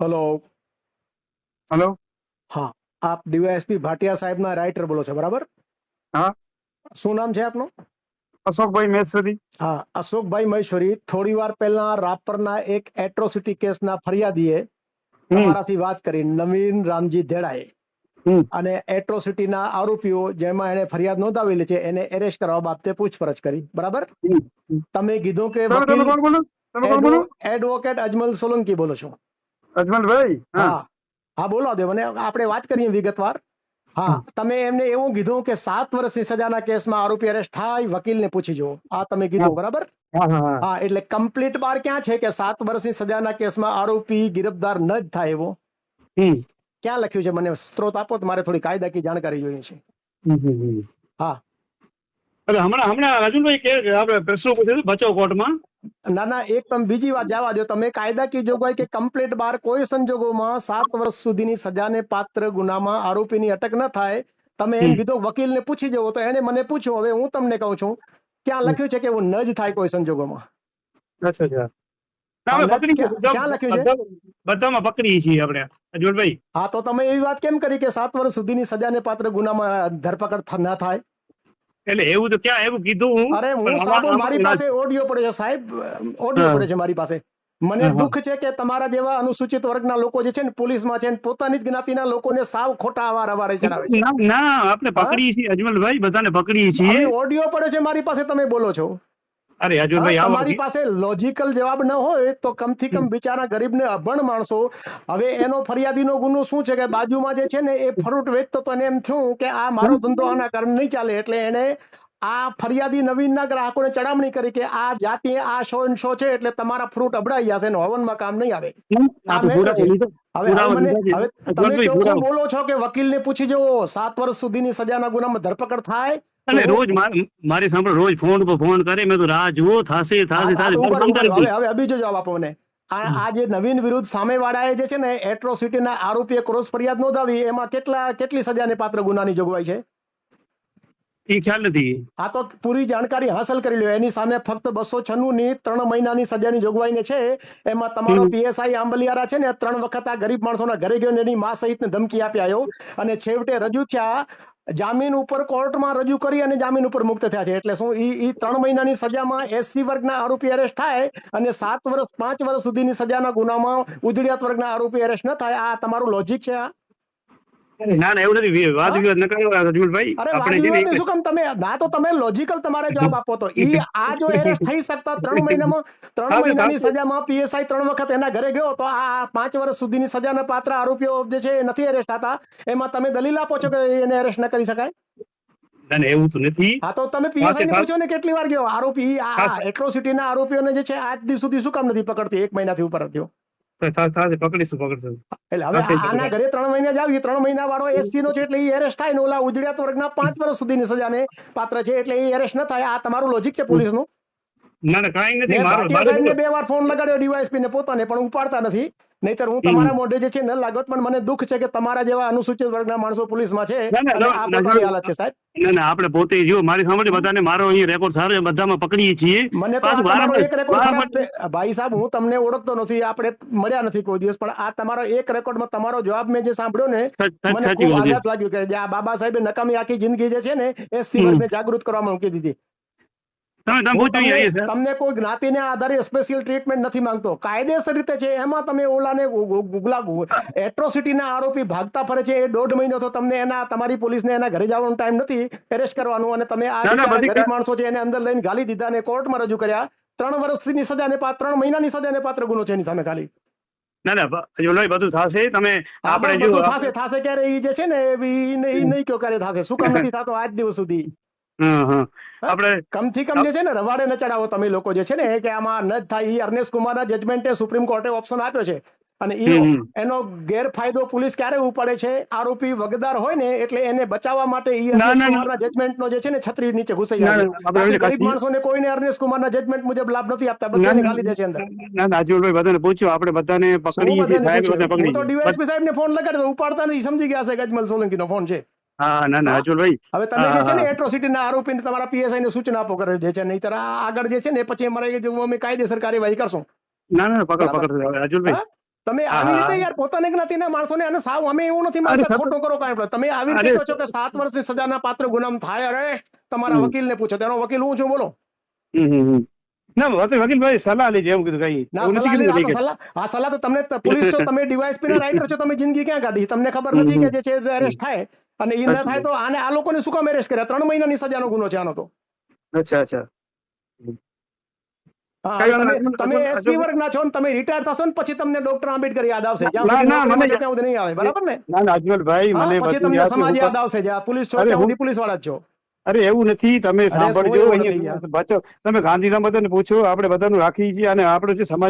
Hello hello હા આપ DYSP Bhatia સાહેબના રાઇટર બોલો છો બરાબર? હા. શું નામ છે આપનું? અશોકભાઈ મહેશ્વરી હા અશોકભાઈ મહેશ્વરી થોડી વાર પહેલા રાપરના એક એટ્રોસિટી કેસના ફરિયાદીએ તમારાથી વાત કરી નવીન રામજી ધેડાએ અને એટ્રોસિટીના આરોપીઓ જેમાં એને ફરિયાદ નોંધાવેલી છે એને એરેસ્ટ કરવા બાબતે પૂછપરછ કરી બરાબર? તમે કીધું કે તમે કોણ બોલો? એડવોકેટ અજમલ સોલંકી બોલો છું. અજમલભાઈ? હા. હા. બોલો દે મને આપણે વાત કરીએ વિગતવાર. હા તમે એમને એવું કીધું કે સાત વર્ષની સજાના કેસમાં આરોપી અરેસ્ટ થાય વકીલને પૂછી જુઓ. આ તમે કીધું બરાબર? હા એટલે કમ્પ્લીટ બાર ક્યાં છે કે સાત વર્ષની સજાના કેસમાં આરોપી ગિરફદાર ન જ થાય એવો? ક્યાં લખ્યું છે? મને સ્ત્રોત આપો તો મારે થોડી કાયદાકીય જાણકારી જોઈએ છે. હા. એટલે હમણાં હમણાં રાજુભાઈ કે આપણે પ્રશ્નો પૂછ્યો બચાવ કોર્ટમાં. ના ના એક તમે બીજી વાત જવા દો તમે કાયદાકીય જોગવાઈ કે કમ્પ્લેટ બાર કોઈ સંજોગોમાં સાત વર્ષ સુધીની સજાને પાત્ર ગુનામાં આરોપીની અટક ન થાય તમે એમ. કીધું વકીલને પૂછી જવો. તો એને મને પૂછ્યું હવે હું તમને કહું છું ક્યાં લખ્યું છે કે એવું ન જ થાય કોઈ સંજોગોમાં? ક્યાં- લખ્યું છે? બધામાં પકડીએ છીએ આપણે. અજમલભાઈ હા તો તમે એવી વાત કેમ કરી કે સાત વર્ષ સુધીની સજાને પાત્ર ગુનામાં ધરપકડ ન થાય? એટલે એવું તો ક્યાં એવું કીધું હું? અરે હું સાહેબ મારી પાસે ઓડિયો પડ્યો છે સાહેબ. ઓડિયો પડ્યો છે મારી પાસે. મને. દુઃખ છે કે તમારા જેવા અનુસૂચિત વર્ગના લોકો જે છે ને પોલીસમાં છે ને પોતાની જ જ્ઞાતિના લોકોને સાવ ખોટા આવાર અવારે ચડાવે છે. ના આપણે પકડીએ છીએ અજમલભાઈ બધાને પકડીએ છીએ. ઓડિયો પડ્યો છે મારી પાસે તમે બોલો છો. અરે અર્જુનભાઈ તમારી પાસે લોજિકલ જવાબ ન હોય તો કમથી કમ બિચારા ગરીબને અભણ માણસો. હવે એનો ફરિયાદીનો ગુનો શું છે કે બાજુમાં જે છે ને એ ફ્રૂટ વેચતો તો એને એમ થયું કે આ મારો ધંધો આના કારણે નહીં ચાલે એટલે એને આ ફરિયાદી નવીનના ગ્રાહકોને ચડામણી કરી કે આ જાતિ આ શો શો છે એટલે તમારા ફ્રૂટ અબડાઈ જશે ને હવનમાં કામ નહીં આવે. હવે તમે ચોખ્ખું બોલો છો કે વકીલને પૂછી જવો સાત વર્ષ સુધીની સજાના ગુનામાં ધરપકડ થાય અને રોજ મારી સાંભળો રોજ ફોન પર ફોન કરે મેં તો રાહ જુઓ થાશે આ- થાશે આ થાશે તો ઉપર- મારું ઉપર. કામ હવે હવે બીજો જવાબ આપો મને. આ આ જે નવીન વિરુદ્ધ સામેવાળાએ જે છે ને એટ્રોસિટીના આરોપીએ ક્રોસ ફરિયાદ નોંધાવી એમાં કેટલા કેટલી સજાને પાત્ર ગુનાની જોગવાઈ છે? એ ખ્યાલ નથી. આ તો પૂરી જાણકારી હાંસલ કરી લ્યો. એની સામે ફક્ત બસો છન્નું ની ત્રણ મહિનાની સજાની જોગવાઈને છે. એમાં તમારો પીએસઆઈ આંબલિયારા છે ને ત્રણ વખત આ ગરીબ માણસોના ઘરે ગયો એની મા સહિતને ધમકી આપી આવ્યો. અને છેવટે રજૂ થયા જામીન ઉપર કોર્ટમાં રજૂ કરી અને જામીન ઉપર મુક્ત થયા છે. એટલે શું ઈ ત્રણ મહિનાની સજામાં એસસી વર્ગના આરોપી એરેસ્ટ થાય અને સાત વર્ષ પાંચ વર્ષ સુધીની સજાના ગુનામાં ઉજળિયાત વર્ગના આરોપી એરેસ્ટ ન થાય? આ તમારું લોજિક છે આ? ના ના એવું નથી. વાત વિવાદ ન કરો અજમલભાઈ આપણે છે ને શું કામ તમે ના તો તમે લોજિકલ તમારે જવાબ આપો તો. ઈ આ જો એરેસ્ટ થઈ શકતા ત્રણ મહિનામાં ત્રણ મહિનાની સજામાં પીએસઆઈ ત્રણ વખત એના ઘરે ગયો તો આ પાંચ વર્ષ સુધીની સજાના પાત્ર આરોપીઓ જે છે એ નથી એરેસ્ટ થતા. એમાં તમે દલીલ આપો છો કે એને એરેસ્ટ ન કરી શકાય? ના ના એવું તો નથી. હા તો તમે પીએસઆઈ ને પૂછો ને કેટલી વાર ગયો. આરોપી આ હા. એટ્રોસિટીના આરોપીઓને જે છે આજ દિવસ સુધી શું કામ નથી પકડતી? એક મહિનાથી ઉપર થયો. થાશે પકડીશું પકડીશું. એટલે હવે આના ઘરે ત્રણ મહિના એ ત્રણ મહિના વાળો એસસી નો છે એટલે એ એરેસ્ટ થાય ને ઓલા ઉજળિયાત વર્ગના પાંચ વર્ષ સુધીની સજાને પાત્ર છે એટલે એ એરેસ્ટ ન થાય. આ તમારું લોજિક છે પોલીસનું. ના ના કાંઈ નથી મારો સાહેબને બે વાર ફોન લગાડ્યો ડીવાયએસપી ને પોતાને પણ ઉપાડતા નથી. નહીતર હું તમારા મોઢે જે છે ન લાગત પણ મને દુઃખ છે કે તમારા જેવા અનુસૂચિત વર્ગના માણસો પોલીસમાં છે. ના, ના, અને ના, આ પોતાની હાલત છે સાહેબ. ના ના આપણે પોતે જો મારી સાંભળી બધાને મારો અહીંયા રેકોર્ડ સારો છે બધામાં પકડીએ છીએ. મને તો તમારો એક રેકોર્ડ ખરાબ ભાઈ સાહેબ હું તમને ઓળખતો નથી આપણે મળ્યા નથી કોઈ દિવસ પણ આ તમારો એક રેકોર્ડમાં તમારો જવાબ મેં જે સાંભળ્યો ને મને ખૂબ આઘાત લાગ્યું કે આ બાબા સાહેબે નકામી આખી જિંદગી જે છે ને એ હમ. વર્ગને જાગૃત કરવામાં મૂકી દીધી. તમને કોઈ જ્ઞાતિને આધારે સ્પેશિયલ ટ્રીટમેન્ટ નથી માંગતો. કાયદેસર રીતે છે એમાં તમે ઓલાને ગુગલા એટ્રોસિટીના આરોપી ભાગતા ફરે છે એ દોઢ મહિનો તો તમને એના તમારી પોલીસને એના ઘરે જવાનો ટાઈમ નથી એરેસ્ટ કરવાનું અને તમે આ ના, ના, ગરીબ માણસો છે એને અંદર લઈને ગાલી દીધા અને કોર્ટમાં રજૂ કર્યા. ત્રણ વર્ષની સજાને પાત્ર ત્રણ મહિનાની સજાને પાત્ર ગુનો છે એની સામે ખાલી ના ના અજમલભાઈ બધું થશે તમે આપણે જો થશે થશે ક્યારે? એ જે છે ને એ નહીં કયો ક્યારે થશે? શું કામ નથી થતો આજ દિવસ સુધી? આપણે કમથી કમ જે છે ને રવાડે ન ચડાવો તમે લોકો જે છે ને કે આમાં ન થાય. એ અર્નેશ કુમારના જજમેન્ટે સુપ્રીમ કોર્ટે ઓપ્શન આપ્યો છે. અને હમ. એનો ગેરફાયદો પોલીસ ક્યારે ઉપાડે છે? આરોપી વગદાર હોય ને એટલે એને બચાવવા માટે એ અર્નેશ. કુમારના જજમેન્ટનો જે છે ને છત્રી નીચે ઘૂસી જાય ગરીબ માણસોને કોઈને અર્નેશ કુમારના જજમેન્ટ મુજબ લાભ નથી આપતા. બધાને ગાલી દે છે અંદર. ના અજમલભાઈ બધાને પૂછ્યો. આપણે બધાને પકડીએ સાહેબ તો ડીવાયએસપી સાહેબને ફોન લગાડતો ઉપાડતા નથી સમજી ગયા છે ગજમલ સોલંકીનો ફોન છે. હા ના ના હા? અજમલભાઈ હવે તમે જે છે ને એટ્રોસિટીના આરોપીને તમારા પીએસઆઈ ને સૂચના આપો કરે છે નહીતર આગળ જે છે ને પછી અમારે જો અમે કાયદેસર કાર્યવાહી કરશું ના ના પકડ પકડ અજમલભાઈ હા? તમે આવી. રીતે યાર પોતાને જ્ઞાતિના માણસોને અને સાવ અમે એવું નથી માનતા ખોટો કરો કાંઈ પણ. તમે આવી રીતે કહો છો કે સાત વર્ષની સજાના પાત્ર ગુનામ થાય અરે તમારા. વકીલને પૂછો તેનો વકીલ હું છું બોલો. ના વકીલ વકીલભાઈ સલાહ લેજે એમ કીધું કઈ. ના સલાહ આ સલાહ તો તમને પોલીસ છો તમે ડીવાયએસપી ના રાઇટર છો તમે જિંદગી ક્યાં કાઢી? તમને ખબર નથી કે જે છે એરેસ્ટ થાય અને એ ન થાય તો આને આ લોકોને શું કામ એરેસ્ટ કર્યા ત્રણ મહિનાની સજાનો ગુનો છે આનો તો. અચ્છા અચ્છા. તમે એસસી વર્ગ ના છો ને તમે રિટાયર થશો ને પછી તમને ડોક્ટર આંબેડકર યાદ આવશે. જ્યાં સુધી મને ત્યાં સુધી નહીં આવે. બરાબર ને? ના અજમલભાઈ મને પછી તમને સમાજ યાદ આવશે જ્યાં પોલીસ છો ત્યાં પોલીસવાળા જ છો. અરે એવું નથી તમે સાંભળજો તમે ગાંધીધામ બધાને પૂછો આપણે બધાનું રાખીએ છીએ અને આપણો જે સમાજ